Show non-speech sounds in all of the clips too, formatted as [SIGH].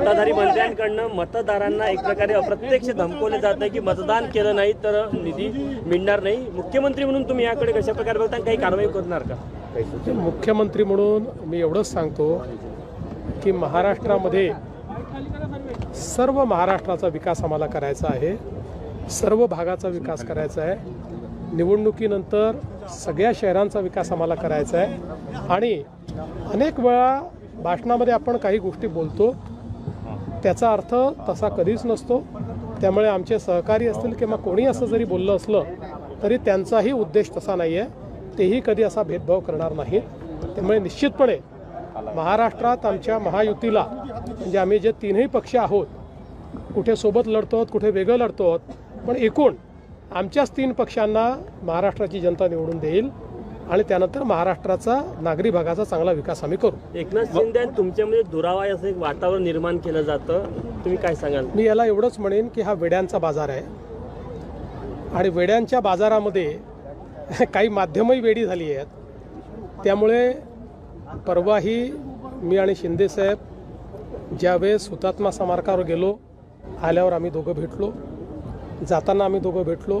सत्ताधारी मंत्र्यांकडनं मतदारांना एक प्रकारे अप्रत्यक्ष धमकवलं जातं की मतदान केलं नाही तर निधी मिळणार नाही. मुख्यमंत्री म्हणून तुम्ही याकडे कशा प्रकारे बघता आणि काही कारवाई करणार का? मुख्यमंत्री म्हणून मी एवढंच सांगतो की महाराष्ट्रामध्ये सर्व महाराष्ट्राचा विकास आम्हाला करायचा आहे. सर्व भागाचा विकास करायचा आहे. निवडणुकीनंतर सगळ्या शहरांचा विकास आम्हाला करायचा आहे. आणि अनेक वेळा भाषणामध्ये आपण काही गोष्टी बोलतो. त्याचा अर्थ तसा कधीच नसतो. त्यामुळे आमचे सहकारी असतील किंवा कोणी असं जरी बोललं असलं तरी त्यांचाही उद्देश तसा नाही आहे तेही कधी असा भेदभाव करणार नाहीत. त्यामुळे निश्चितपणे महाराष्ट्रात आमच्या महायुतीला म्हणजे आम्ही जे तीनही पक्ष आहोत कुठे सोबत लढतो आहोत कुठे वेगळं लढतो आहोत पण एकूण आमच्याच तीन पक्षांना महाराष्ट्राची जनता निवडून देईल. आणि त्यानंतर महाराष्ट्राचा नागरी भागाचा चांगला विकास आम्ही करू. एकनाथ शिंदे आणि तुमच्यामध्ये दुरावा आहे असं एक वातावरण निर्माण केलं जातं. तुम्ही काय सांगाल? मी याला एवढंच म्हणेन की हा वेड्यांचा बाजार आहे. आणि वेड्यांच्या बाजारामध्ये [LAUGHS] काही माध्यमही वेडी झाली आहेत. त्यामुळे परवाही मी आणि शिंदेसाहेब ज्यावेळेस हुतात्मा स्मारकावर गेलो आल्यावर आम्ही दोघं भेटलो. जाताना आम्ही दोघं भेटलो.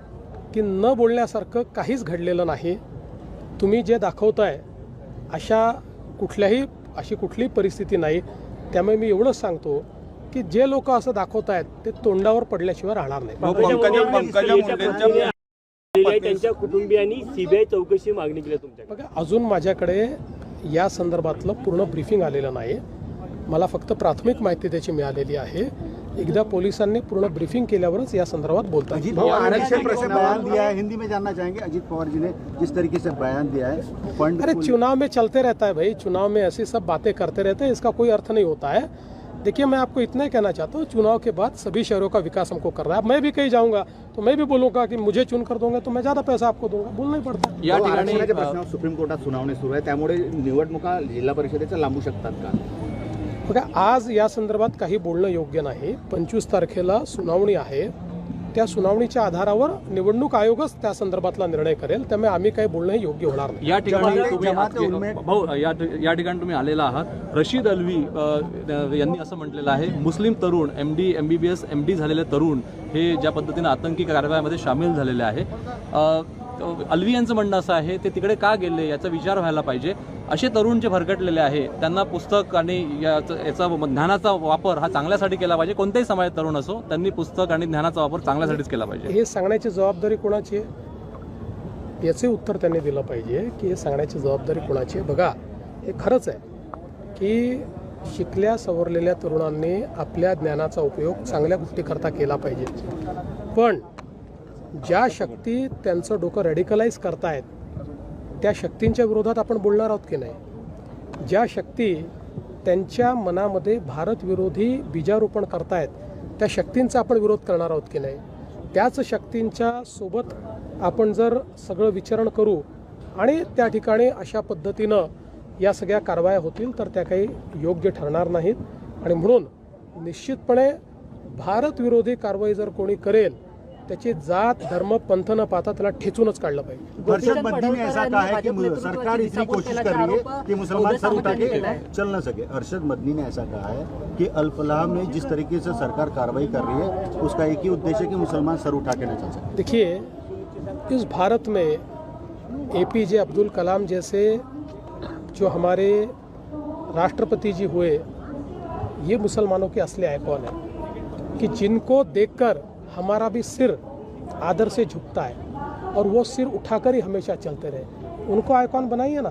की न बोलण्यासारखं काहीच घडलेलं नाही. तुम्ही जे दाखवताय अशा कुठल्याही अशी कुठलीही परिस्थिती नाही. त्यामुळे मी एवढंच सांगतो की जे लोक असं दाखवत आहेत ते तोंडावर पडल्याशिवाय राहणार नाही. त्यांच्या कुटुंबियांनी सीबीआय चौकशी मागणी केली आहे तुमच्याकडे. बघा अजून माझ्याकडे या संदर्भातलं पूर्ण ब्रीफिंग आलेलं नाही. मला फक्त प्राथमिक माहिती त्याची मिळालेली आहे. एकदा पोलिसांनी पूर्ण ब्रीफिंग केल्यावरच या संदर्भात बोलतात अजीत पवार ने बयान दिया है हिंदी में जानना चाहेंगे. अजीत पवार जी ने जिस तरीके से बयान दिया है फंड अरे चुनाव में चलते रहता है भाई चुनाव में ऐसी सब बातें करते रहते हैं इसका कोई अर्थ नहीं होता है। देखिए मैं आपको इतना ही कहना चाहता हूँ चुनाव के बाद सभी शहरों का विकास हमको कर रहा है। मैं भी कहीं जाऊँगा तो मैं भी बोलूँगा कि मुझे चुन कर दोगे तो मैं ज़्यादा पैसा आपको दूँगा बोलना ही पड़ता है। या या ठिकाणी प्रश्नावर सुप्रीम कोर्टात सुनावणी सुरू आहे त्यामुळे निवडणुका जिल्हा परिषदेच्या लांबू शकतात का? बघा आज या संदर्भात काही बोलणं योग्य नाही. पंचवीस तारखेला सुनावणी आहे. त्या सुनावणीच्या आधारावर निवडणूक आयोगच त्या संदर्भातला निर्णय करेल. त्यामुळे आम्ही काही बोलणं हे योग्य होणार नाही. या ठिकाणी तुम्ही भाऊ या ठिकाणी तुम्ही आलेला आहात. रशीद अलवी यांनी असं म्हटलेलं आहे मुस्लिम तरुण M D M B B S M D झालेले तरुण हे ज्या पद्धतीने आतंकी कारवायामध्ये सामील झालेले आहे. अलवी यांचं म्हणणं असं आहे ते तिकडे का गेले? याचा विचार व्हायला पाहिजे. असे तरुण जे भरकटलेले आहे त्यांना पुस्तक आणि याचं याचा ज्ञानाचा वापर हा चांगल्यासाठी केला पाहिजे. कोणत्याही समाजात तरुण असो त्यांनी पुस्तक आणि ज्ञानाचा वापर चांगल्यासाठीच केला पाहिजे. हे सांगण्याची जबाबदारी कोणाची आहे? याचे उत्तर त्यांनी दिलं पाहिजे की हे सांगण्याची जबाबदारी कोणाची आहे? बघा हे खरंच आहे की शिकल्या सवरलेल्या तरुणांनी आपल्या ज्ञानाचा उपयोग चांगल्या गोष्टीकरता केला पाहिजे. पण ज्या शक्ती त्यांचं डोकं रॅडिकलाइज करतायत त्या शक्तींच्या विरोधात आपण बोलणार आहोत की नाही? ज्या शक्ती त्यांच्या मनामध्ये भारतविरोधी बीजारोपण करतायत त्या शक्तींचा आपण विरोध करणार आहोत की नाही? त्याच शक्तींच्या सोबत आपण जर सगळं विचारण करू आणि त्या ठिकाणी अशा पद्धतीनं या सगळ्या कारवाया होतील तर त्या काही योग्य ठरणार नाहीत. आणि म्हणून निश्चितपणे भारतविरोधी कारवाई जर कोणी करेल त्याची जात धर्म पंथ न पाहता त्याला ठेचूनच काढलं पाहिजे. हर्षद बद्दी ने ऐसा कहा है कि सरकार इतनी कोशिश कर रही है कि मुसलमान सर उठा के चल न सके। हर्षद मदनी ने ऐसा कहा है कि अल्फलाह में जिस तरीके से सरकार कार्रवाई कर रही है उसका एक ही उद्देश्य है कि मुसलमान सर उठा के न चल सके। देखिए इस भारत में ए पी जे अब्दुल कलाम जैसे जो हमारे राष्ट्रपति जी हुए ये मुसलमानों के असली आइकॉन है कि जिनको देखकर हमारा भी सिर आदर से झुकता है और वो सिर उठाकर ही हमेशा चलते रहे। उनको आइकॉन बनाइए ना।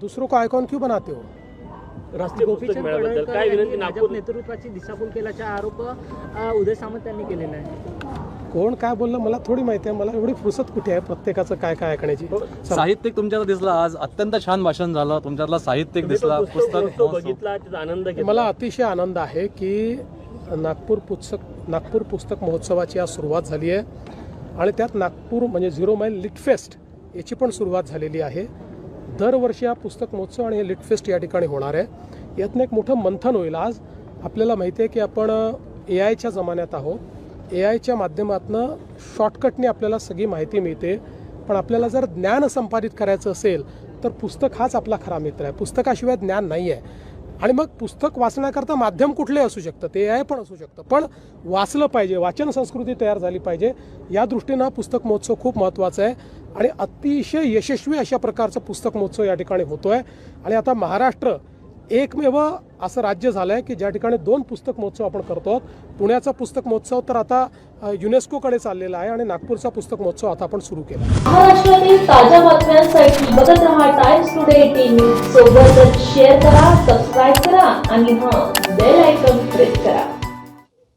दूसरों को आइकॉन क्यों बनाते हो? राष्ट्रीय पुस्तक मेळ्याबद्दल काय विनंती भाजप नागपूर नेतृत्वाची दिशाभूल केल्याचा आरोप उदय सामंत यांनी केलेला आहे. कोण काय बोललं? मला थोडी माहिती आहे. मला एवढी फुरसत कुठे आहे? प्रत्येकाचं काय काय ऐकण्याची चला. साहित्यिक तुमच्याला दिसला आज. अत्यंत छान भाषण झालं. तुमच्यातला साहित्यिक दिसला. पुस्तक महोत्सव बघितला आनंद मला अतिशय आनंद आहे की नागपूर पुस्तक नागपूर पुस्तक महोत्सवाची आज सुरुवात झाली आहे. आणि त्यात नागपूर म्हणजे झिरो माईल लिटफेस्ट याची पण सुरुवात झालेली आहे. दरवर्षी हा पुस्तक महोत्सव आणि हे लिटफेस्ट या ठिकाणी होणार आहे. यातनं एक मोठं मंथन होईल आज. आपल्याला माहिती आहे की आपण ए आयच्या जमान्यात आहोत. ए आयच्या माध्यमातून शॉर्टकटने आपल्याला सगळी माहिती मिळते. पण आपल्याला जर ज्ञान संपादित करायचं असेल तर पुस्तक हाच आपला खरा मित्र आहे. पुस्तकाशिवाय ज्ञान नाही आहे आणि मग पुस्तक वाचण्याकरता माध्यम कुठले असू शकतं ते आहे पण असू शकतं. पण वाचलं पाहिजे वाचन संस्कृती तयार झाली पाहिजे या दृष्टीनं हा पुस्तक महोत्सव खूप महत्त्वाचा आहे. आणि अतिशय यशस्वी अशा प्रकारचं पुस्तक महोत्सव या ठिकाणी होतो आहे आणि आता महाराष्ट्र एकमेव असं राज्य झालं आहे की ज्या ठिकाणी दोन पुस्तक महोत्सव आपण करतो आहोत. पुण्याचा पुस्तक महोत्सव तर आता युनेस्कोकडे चाललेला आहे आणि नागपूरचा पुस्तक महोत्सव आता आपण सुरू केला. महाराष्ट्रातील ताज्या बातम्यांसाठी बघत राहा टाइम्स टुडे एटीन सोबतच शेअर करा सबस्क्राईब करा आणि हां बेल आयकॉन प्रेस करा.